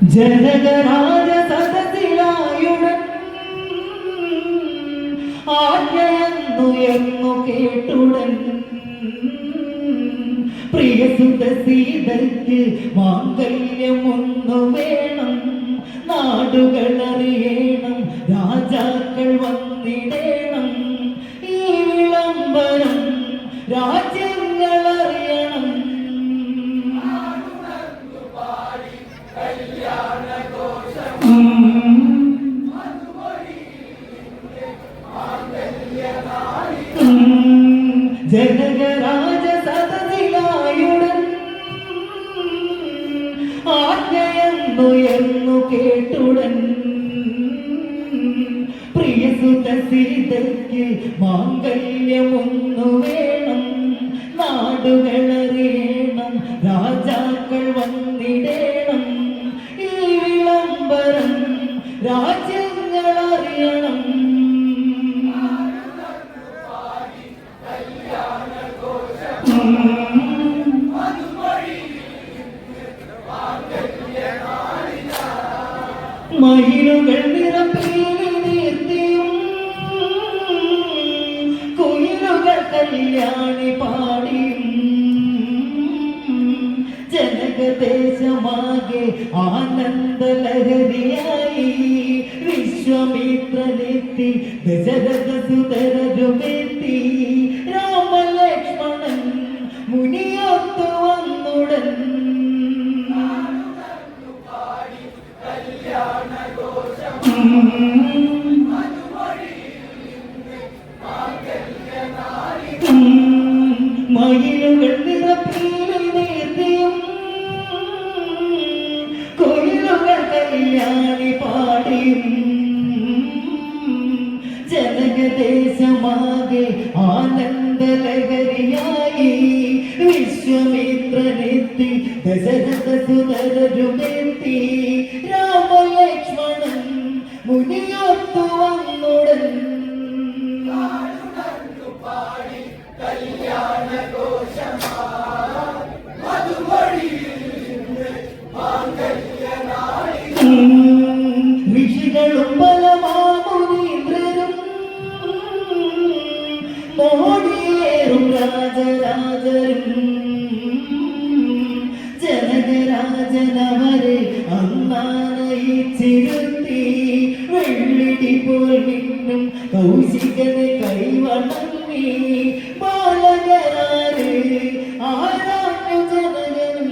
ജനകരാജ സദസിലായുടൻ ആജ്ഞയെന്നുയർന്നു കേട്ടുടൻ പ്രിയസുത സീതയ്ക്ക് മാംഗല്യമൊന്നു വേണം. നാടുകൾ അറിയണം രാജാക്കൾ ജനകരാജ സതതിലായുടൻ ആജ്ഞയെന്നു എന്നു കേട്ടുടൻ. പ്രിയസുത സീതയ്ക്ക് മാംഗല്യമൊന്നു വേണം നാടുകളറിയണം രാജാക്കൾ വന്നിടേണം. ഈ വിളംബരം രാജ്യങ്ങൾ മയിലുകൾ പാടിയും ദശരഥ സുതരരുമെത്തി രാമലക്ഷ്മണൻ മുനിയൊത്തു കല്യാണി പാടിയും ജനകദേശമാകെ ആനന്ദലഹരിയായി. വിശ്വമിത്രനെത്തി ദശരഥ സുതരരുമെത്തി രാമലക്ഷ്മണൻ മുനിയൊത്തു വന്നുടൻ. ഋഷികളും പോൽ മിന്നും കൗശികനെ കൈവണങ്ങി ബാലകരാരെ ആരാഞ്ഞു ജനകനും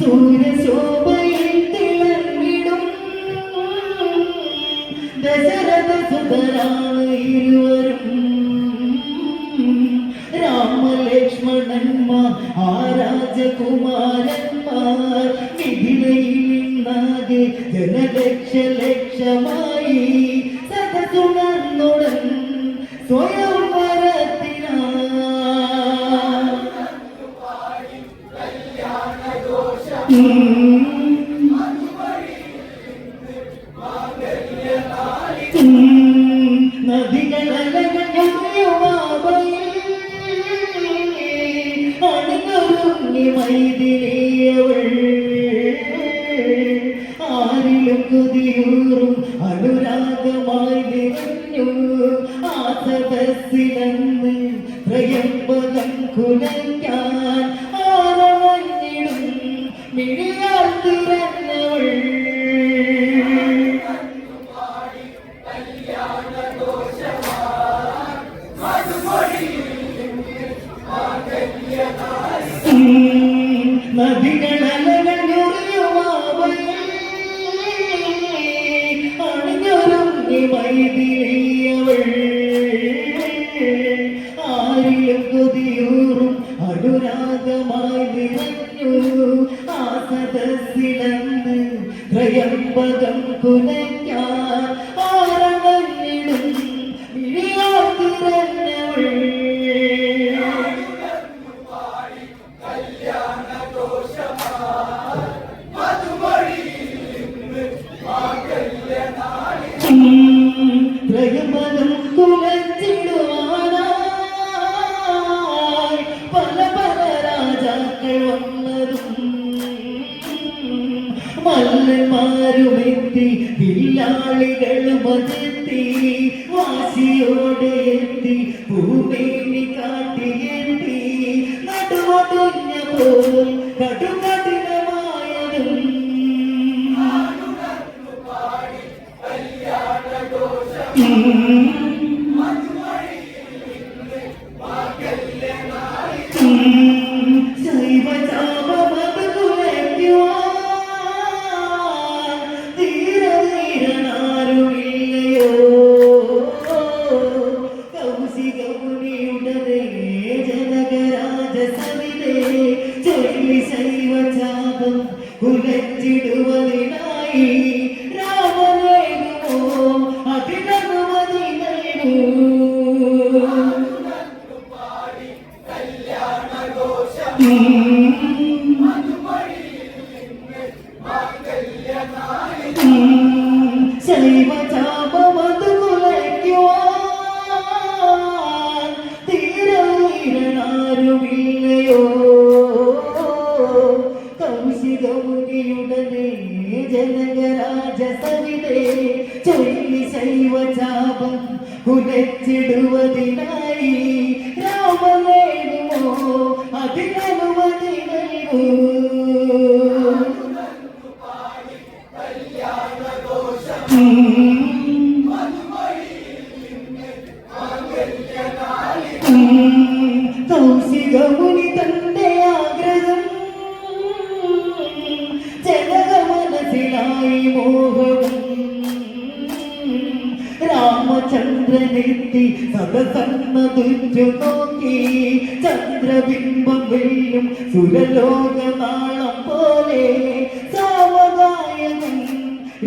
സൂര്യശോഭയിൽ തിളങ്ങിടും. ദശരഥ സുതരാണ് ഇരുവരും. ആ രാജകുമാരന്മാർ മിഥിലയിന്നാകെ ജനലക്ഷ ലക്ഷമായി സദസുണർന്നുടൻ സ്വയം വരത്തിനാ സദസ്സിലെന്ന് ത്രയംബകം കുലയ്ക്കാൻ ആരവഞ്ഞിടും മിഴിയാൽ വില്ലാളികളും അതെത്തി വാശിയോടെ എത്തി ഭൂമി കാട്ടിയെത്തി. നടുവൊടുഞ്ഞ പോൽ കടുകഠിനമായതും ജനകരാജ സവിതേ ചൊല്ലി ശൈവചാപം കുലച്ചിടുവതിനായി രാമനേടുമോ അതിനനുമതി നൽകൂ. രാമചന്ദ്രനെത്തി സദസന്നതുറ്റു നോക്കി. ചന്ദ്രബിംബം വെല്ലും സുരലോകനാളം പോലെ. സാമഗായകൻ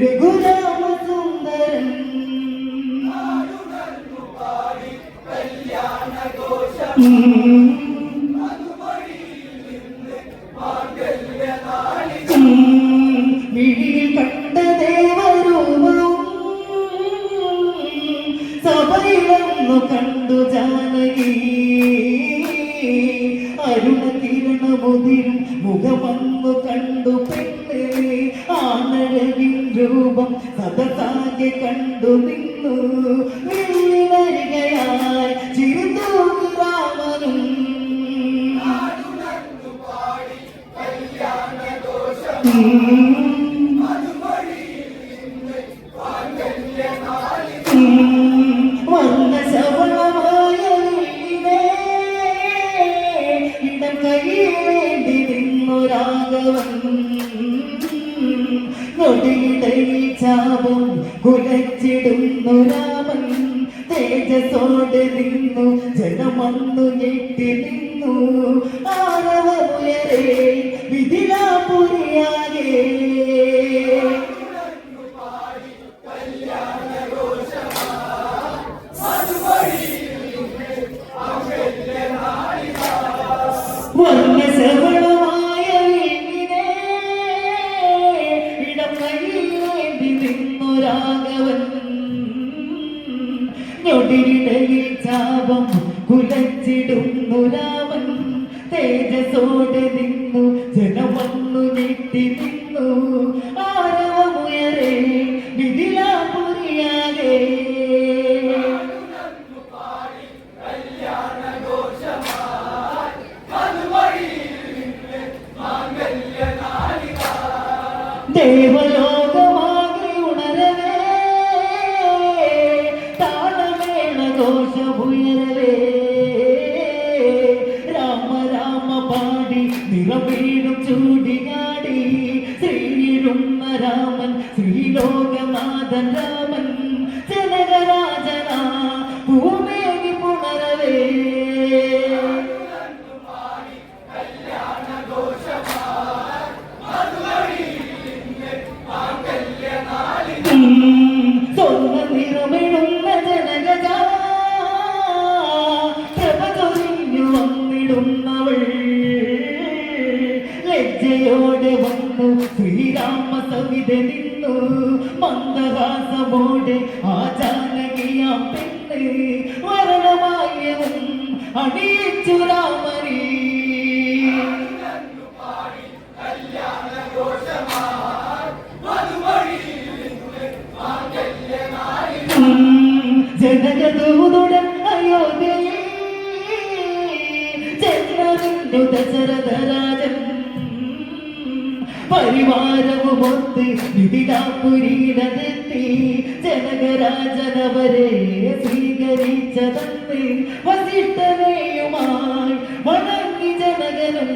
രഘുരാമസുന്ദരൻ. മിഴിയിൽ രൂപം സദസാകെ കണ്ടു നിന്നു. വീണരികയായി ചിരുതൂ രാമനും. വർണശവളമായ വീണേ, ഇടം കൈയിൽ വേണ്ടി നിന്നു രാഘവൻ. ചാപം കുലച്ചിടുന്നു രാമൻ. തേജസോടെ നിന്നു. ജനമന്നു ഞെട്ടി നിന്നു. ആരവമുയരേ ഘോഷമുയരവേ രാമ രാമ പാടി നിറവീടും ചൂടിയാടി ശ്രീരുന്ന രാമൻ ശ്രീലോകനാഥൻ മന്ദഹാസമോടെ ആ ജാനകിയാം ദശരഥരാജൻ. പരിവാരവുമൊത്ത് വിധിടാപുരീരതെത്തി ജനകരാജനവരെ സ്വീകരിച്ചതന്ന് വസിഷ്ഠനെയുമായി വണങ്ങി ജനകനും.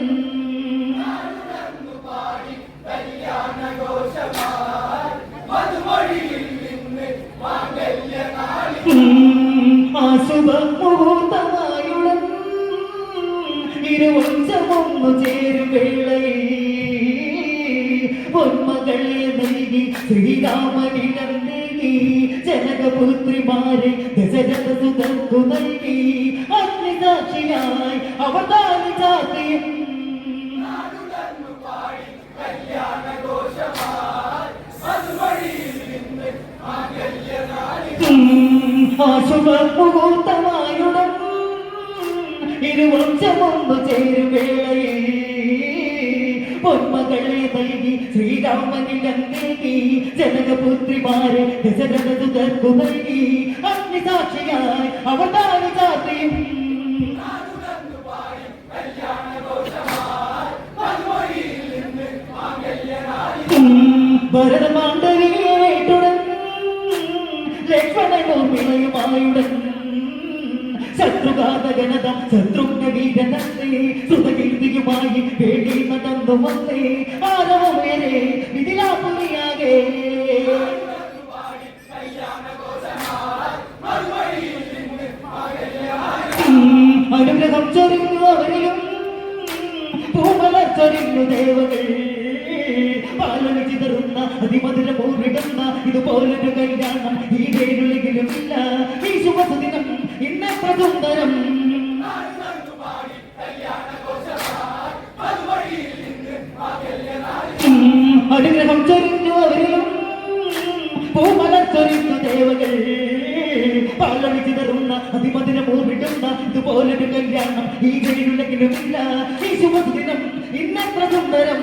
ആശുഭ മുഹൂർത്തമായുളം ഇരുവഞ്ചമൊന്നു ചേരും വേളയിൽ പൊന്മകളെ നൽകി ശ്രീരാമനിടം നൽകി ജനകപുത്രിമാരെ ദശരഥ സുതർക്കു നൽകി. അഗ്നിസാക്ഷിയായി അവതാരി ചാത്തിയും ആശുഭ മുഹൂർത്തമായുടൻ ഇരുവംശമൊന്നു ചേരും വേളയിൽ പൊന്മകളെ നൽകി ശ്രീരാമനിലം നൽകി ജനകപുത്രിമാരെ ദശരഥ സുതർക്കു നൽകി അഗ്നിസാക്ഷിയായി അവതാരിതാത്രിയും ചാത്തിയും ഭരതമാണ്ടവിയേറ്റുടൻ ലക്ഷ്മണനോ വിളയുമായുടൻ ശത്രുഘാതകനത ശത്രുഘ്ന വീരനത്തെ സുതകീർത്തിയുമായി വേണ്ടി നടന്നു വന്നേ. ആരവമേരെ വിതിലാപുലിയാകെ അനുഗ്രഹം ചൊരിഞ്ഞു അവരെയും. പൂമല ചൊരിഞ്ഞു ദേവകൾ പാലന ചിതറുന്ന അതിമധുര പൂർവികന്ന ഇതുപോലൊരു കല്യാണം ഈ വേരുലകിലും സുന്ദരം അനുഗ്രഹം ചൊരിഞ്ഞു അവരെയും പൂമലർ ചൊരിഞ്ഞു ദേവകൾ പാലണി ചിതറുന്ന അതിമധുര പൂരിടുന്ന ഇതുപോലൊരു കല്യാണം ഈ ഇല്ല ഈ ശുഭദിനം ഇന്നത്ര സുന്ദരം.